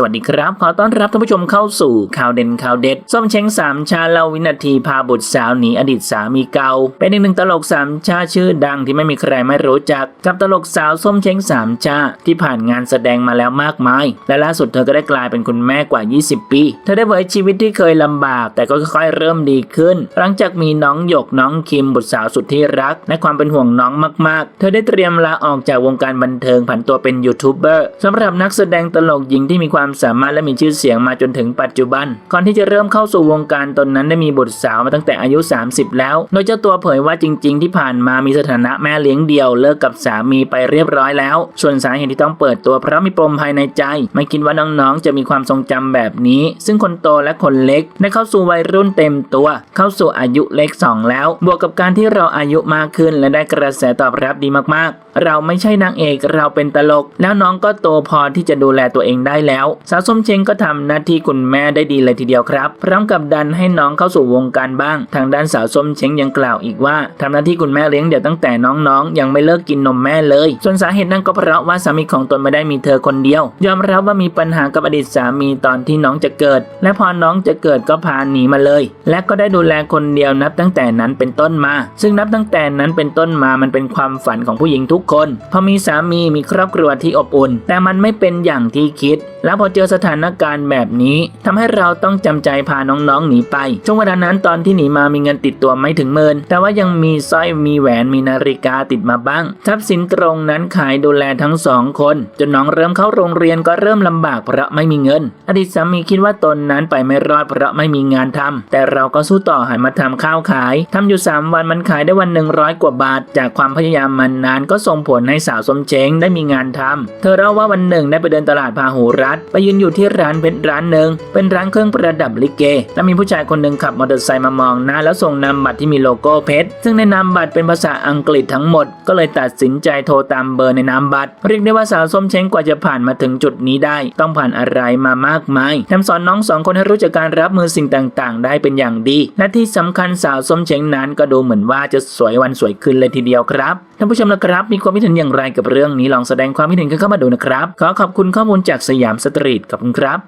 สวัสดีครับ ขอต้อนรับท่านผู้ชมเข้าสู่ข่าวเด่นข่าวเด็ด ส้มเช้งสามชาเล่าวินาทีพาบุตรสาวหนีอดีตสามีเก่า เป็นอีกหนึ่งตลกสามชาชื่อดังที่ไม่มีใครไม่รู้จัก กับตลกสาวส้มเช้งสามชาที่ผ่านงานแสดงมาแล้วมากมาย และล่าสุดเธอก็ได้กลายเป็นคุณแม่กว่า 20 ปี เธอได้เผยชีวิตที่เคยลำบาก แต่ก็ค่อยๆเริ่มดีขึ้น หลังจากมีน้องหยกน้องคิมบุตรสาวสุดที่รักและความเป็นห่วงน้องมากๆ เธอได้เตรียมลาออกจากวงการบันเทิงผันตัวเป็นยูทูบเบอร์สำหรับนักแสดงตลกหญิงที่มีความสามารถและมีชื่อเสียงมาจนถึงปัจจุบัน ก่อนที่จะเริ่มเข้าสู่วงการตนนั้นได้มีบุตรสาวมาตั้งแต่อายุ 30 แล้ว โดยเจ้าตัวเผยว่าจริง ๆ ที่ผ่านมามีสถานะแม่เลี้ยงเดี่ยวเลิกกับสามีไปเรียบร้อยแล้ว ส่วนสาเหตุที่ต้องเปิดตัวเพราะมีปมภายในใจ ไม่คิดว่าน้องๆ จะมีความทรงจำแบบนี้ ซึ่งคนโตและคนเล็กได้เข้าสู่วัยรุ่นเต็มตัว เข้าสู่อายุเลขสองแล้ว บวกกับการที่เราอายุมากขึ้น และได้กระแสตอบรับดีมากๆ เราไม่ใช่นางเอกเราเป็นตลก แล้วน้องก็โตพอที่จะดูแลตัวเองได้แล้วสาวส้มเชงก็ทำหน้าที่คุณแม่ได้ดีเลยทีเดียวครับ พร้อมกับดันให้น้องเข้าสู่วงการบ้าง ทางด้านสาวส้มเชงยังกล่าวอีกว่าทำหน้าที่คุณแม่เลี้ยงเดี่ยวตั้งแต่น้องๆ ยังไม่เลิกกินนมแม่เลย ส่วนสาเหตุนั้นก็เพราะว่าสามีของตนไม่ได้มีเธอคนเดียว ยอมรับว่ามีปัญหากับอดีตสามีตอนที่น้องจะเกิด และพอน้องจะเกิดก็พาหนีมาเลย และก็ได้ดูแลคนเดียวนับตั้งแต่นั้นเป็นต้นมา ซึ่งนับตั้งแต่นั้นเป็นต้นมามันเป็นความฝันของผู้หญิงทุกคน พอมีสามีมีครอบครัวที่อบอุ่น แต่มันไม่เป็นอย่างที่คิดแล้วพอเจอสถานการณ์แบบนี้ทำให้เราต้องจำใจพาน้องๆหนีไป ช่วงเวลานั้นตอนที่หนีมามีเงินติดตัวไม่ถึงหมื่นแต่ว่ายังมีสร้อยมีแหวนมีนาฬิกาติดมาบ้าง ทรัพย์สินตรงนั้นขายดูแลทั้งสองคน จนน้องเริ่มเข้าโรงเรียนก็เริ่มลำบากเพราะไม่มีเงิน อดีตสามีคิดว่าตนนั้นไปไม่รอดเพราะไม่มีงานทำแต่เราก็สู้ต่อหันมาทำข้าวขายทำอยู่ 3 วันมันขายได้วันหนึ่งร้อยกว่าบาท จากความพยายามมันนานก็ส่งผลให้สาวสมเช้งได้มีงานทำเธอเล่าว่าวันหนึ่งได้ไปเดินตลาดพาหูรัฐ ไปยืนอยู่ที่ร้านเพชรร้านหนึ่งเป็นร้านเครื่องประดับลิเก และมีผู้ชายคนหนึ่งขับมอเตอร์ไซค์มามองหน้าแล้วส่งนามบัตรที่มีโลโก้เพชรซึ่งในนามบัตรเป็นภาษาอังกฤษทั้งหมด ก็เลยตัดสินใจโทรตามเบอร์ในนามบัตรเรียกได้ว่าสาวส้มเช้งกว่าจะผ่านมาถึงจุดนี้ได้ ต้องผ่านอะไรมามากมายแถมสอนน้องสองคนให้รู้จักการรับมือสิ่งต่างๆ ได้เป็นอย่างดี และที่สำคัญสาวส้มเช้งนั้นก็ดูเหมือนว่าจะสวยวันสวยคืนเลยทีเดียวครับท่านผู้ชมนะครับ มีความคิดเห็นอย่างไรกับเรื่องนี้ลองแสดงความคิดเห็นกันเข้ามาดูนะครับ ขอขอบคุณข้อมูลจากสยามสตรีทขอบคุณครับ